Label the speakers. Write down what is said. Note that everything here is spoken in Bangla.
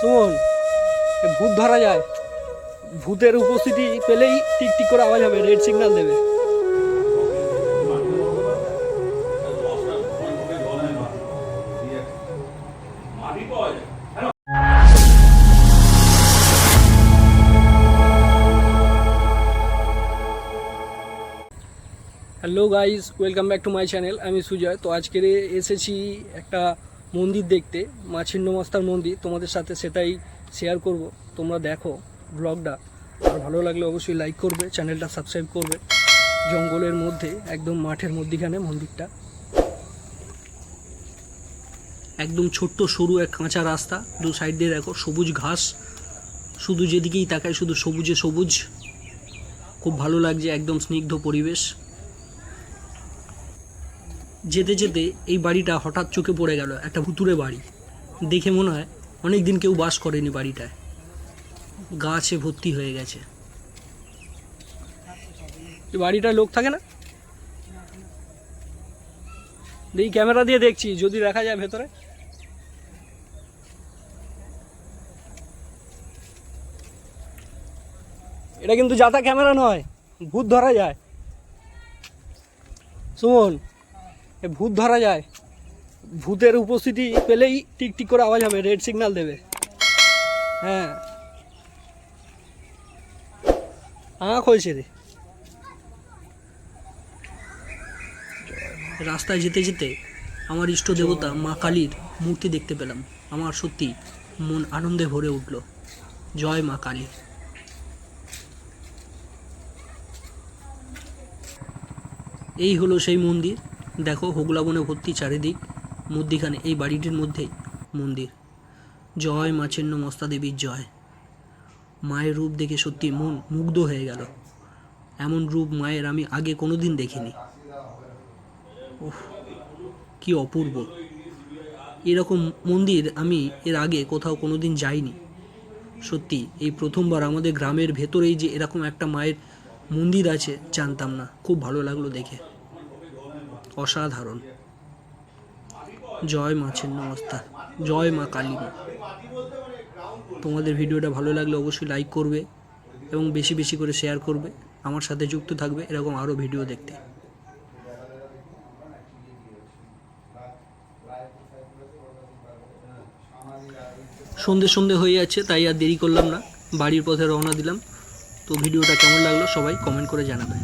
Speaker 1: শোন, এ ভূত ধরা যায়। ভূতের উপস্থিতি পেলেই টিক টিক করে আওয়াজ হবে, রেড সিগন্যাল দেবে। Hello guys welcome back to my channel আমি সুজয়। তো আজকের এসেছি একটা মন্দির দেখতে, মা ছিন্নমস্তার মন্দির, তোমাদের সাথে সেটাই শেয়ার করব। তোমরা দেখো ব্লগটা আর ভালো লাগলে অবশ্যই লাইক করবে চ্যানেলটা সাবস্ক্রাইব করবে। জঙ্গলের মধ্যে, একদম মাঠের মধ্যিখানে মন্দিরটা। একদম ছোট্ট, সরু এক কাঁচা রাস্তা। দু সাইড দিয়ে দেখো সবুজ ঘাস। শুধু যেদিকেই তাকায় শুধু সবুজে সবুজ। খুব ভালো লাগছে, একদম স্নিগ্ধ পরিবেশ। যেতে যেতে এই বাড়িটা হঠাৎ চোখে পড়ে গেল, একটা ভুতুরে বাড়ি। দেখে মনে হয় অনেক দিন কেউ বাস করেনি বাড়িটায়। গাছে ভর্তি হয়ে গেছে। এই বাড়িটায় লোক থাকে না? এই ক্যামেরা দিয়ে দেখছি, যদি দেখা যায় ভেতরে। এটা কিন্তু যাতা ক্যামেরা নয়, ভূত ধরা যায়। শুনুন এ ভূত ধরা যায়। ভূতের উপস্থিতি পেলেই টিক টিক করে আওয়াজ হবে রেড সিগন্যাল দেবে। হ্যাঁ। আঁক হয়েছে রে। রাস্তায় যেতে যেতে আমার ইষ্ট দেবতা মা কালীর মূর্তি দেখতে পেলাম। আমার সত্যি মন আনন্দে ভরে উঠল। জয় মা কালী। এই হলো সেই মন্দির। দেখো হোগলা বনে ভর্তি চারিদিক মধ্যিখানে এই বাড়িটির মধ্যেই মন্দির। জয় মাছেন্ন মস্তা দেবীর জয়। মায়ের রূপ দেখে সত্যি মন মুগ্ধ হয়ে গেল। এমন রূপ মায়ের আমি আগে কোনোদিন দেখিনি। উফ, কি অপূর্ব। এরকম মন্দির আমি এর আগে কোথাও কোনোদিন যাইনি। সত্যি, এই প্রথমবার আমাদের গ্রামের ভেতরেই যে এরকম একটা মায়ের মন্দির আছে, জানতাম না। খুব ভালো লাগল দেখে। অসাধারণ। জয় মা ছিন্নমস্তা, জয় মা কালী মা। তোমাদের ভিডিওটা ভালো লাগলে অবশ্যই লাইক করবে এবং বেশি বেশি করে শেয়ার করবে। আমার সাথে যুক্ত থাকবে এরকম আরও ভিডিও দেখতে। সন্ধে সন্ধে হয়ে যাচ্ছে, তাই আর দেরি করলাম না। বাড়ির পথে রওনা দিলাম। তো ভিডিওটা কেমন লাগল সবাই কমেন্ট করে জানাবে।